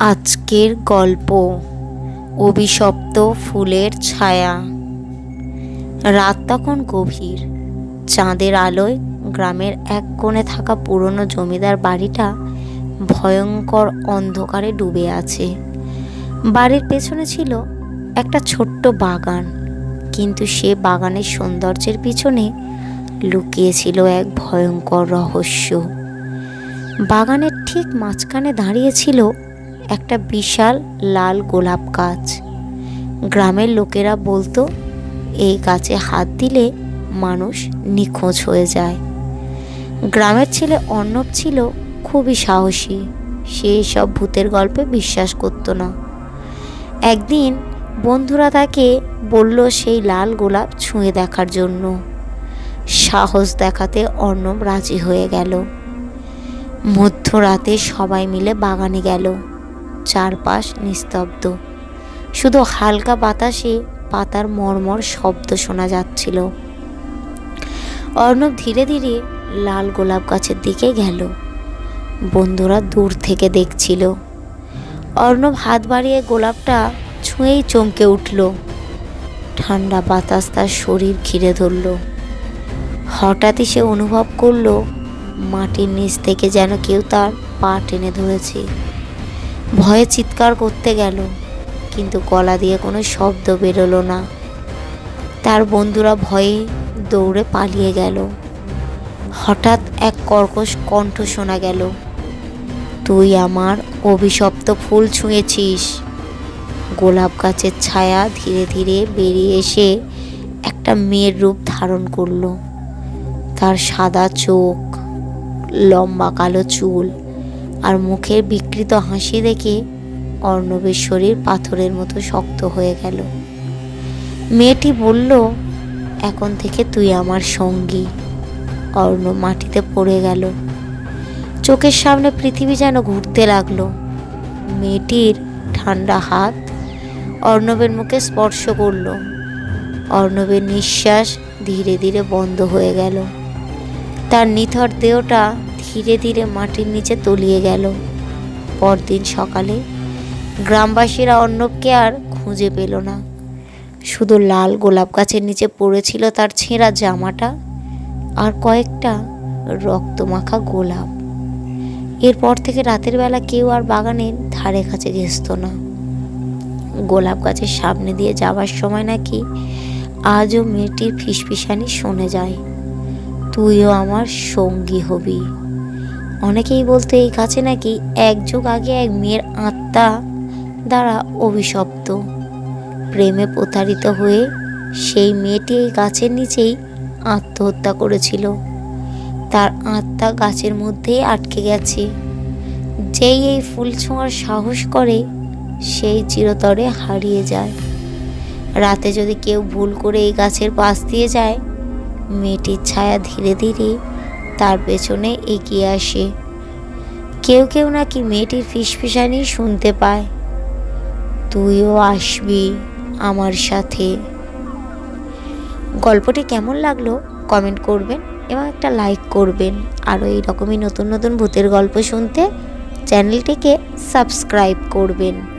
আজকের গল্প, অভিশপ্ত ফুলের ছায়া। রাত তখন গভীর। চাঁদের আলোয় গ্রামের এক কোণে থাকা পুরনো জমিদার বাড়িটা ভয়ঙ্কর অন্ধকারে ডুবে আছে। বাড়ির পেছনে ছিল একটা ছোট্ট বাগান, কিন্তু সে বাগানের সৌন্দর্যের পিছনে লুকিয়ে ছিল এক ভয়ঙ্কর রহস্য। বাগানের ঠিক মাঝখানে দাঁড়িয়ে ছিল একটা বিশাল লাল গোলাপ গাছ। গ্রামের লোকেরা বলতো, এই গাছে হাত দিলে মানুষ নিখোঁজ হয়ে যায়। গ্রামের ছেলে অর্ণব ছিল খুবই সাহসী। সে সব ভূতের গল্পে বিশ্বাস করতো না। একদিন বন্ধুরা তাকে বলল সেই লাল গোলাপ ছুঁয়ে দেখার জন্য। সাহস দেখাতে অর্ণব রাজি হয়ে গেল। মধ্যরাতে সবাই মিলে বাগানে গেল। চারপাশ নিস্তব্ধ। শুধু হালকা বাতাসে পাতার মর্মর শব্দ শোনা যাচ্ছিল। অর্ণব ধীরে ধীরে লাল গোলাপ গাছের দিকে গেল। বন্ধুরা দূর থেকে দেখছিল। অর্ণব হাত বাড়িয়ে গোলাপটা ছুঁয়েই চমকে উঠল। ঠান্ডা বাতাস তার শরীর ঘিরে ধরল। হঠাৎই সে অনুভব করল, মাটির নিচ থেকে যেন কেউ তার পা টেনে ধরেছে। ভয়ে চিৎকার করতে গেল, কিন্তু গলা দিয়ে কোনো শব্দ বেরোলো না। তার বন্ধুরা ভয়ে দৌড়ে পালিয়ে গেল। হঠাৎ এক কর্কশ কণ্ঠ শোনা গেল, তুই আমার অভিশপ্ত ফুল ছুঁয়েছিস। গোলাপ গাছের ছায়া ধীরে ধীরে বেরিয়ে এসে একটা মেয়ের রূপ ধারণ করল। তার সাদা চোখ, লম্বা কালো চুল আর মুখের বিকৃত হাসি দেখে অর্ণবের শরীর পাথরের মতো শক্ত হয়ে গেল। মেয়েটি বলল, এখন থেকে তুই আমার সঙ্গী। অর্ণব মাটিতে পড়ে গেল। চোখের সামনে পৃথিবী যেন ঘুরতে লাগল। মেয়েটির ঠান্ডা হাত অর্ণবের মুখে স্পর্শ করল। অর্ণবের নিঃশ্বাস ধীরে ধীরে বন্ধ হয়ে গেল। তার নিথর দেহটা ধীরে ধীরে মাটির নিচে তলিয়ে গেল। পরদিন সকালে গ্রামবাসীরা অর্ণবকে আর খুঁজে পেল না। শুধু লাল গোলাপ গাছের নিচে পড়েছিল তার ছেঁড়া জামাটা আর কয়েকটা রক্তমাখা গোলাপ। এরপর থেকে রাতের বেলা কেউ আর বাগানের ধারে কাছে ঘেসত না। গোলাপ গাছের সামনে দিয়ে যাওয়ার সময় নাকি আজও মেয়েটির ফিসফিসানি শোনে যায়, তুইও আমার সঙ্গী হবি। অনেকেই বলতো এই গাছে নাকি এক যুগ আগে এক মেয়ের আত্মা দ্বারা অভিশপ্ত। প্রেমে প্রতারিত হয়ে সেই মেয়েটি এই গাছের নিচেই আত্মহত্যা করেছিল। তার আত্মা গাছের মধ্যেই আটকে গেছে। যেই এই ফুল ছোঁয়ার সাহস করে, সেই চিরতরে হারিয়ে যায়। রাতে যদি কেউ ভুল করে এই গাছের পাশ দিয়ে যায়, মেয়েটির ছায়া ধীরে ধীরে তার পেছনে এগিয়ে আসে। কেউ কেউ নাকি মেয়েটির ফিসফিসানি শুনতে পায়। তুইও আসবি আমার সাথে। গল্পটি কেমন লাগল কমেন্ট করবেন এবং একটা লাইক করবেন। আরও এইরকমই নতুন নতুন ভূতের গল্প শুনতে চ্যানেলটিকে সাবস্ক্রাইব করবেন।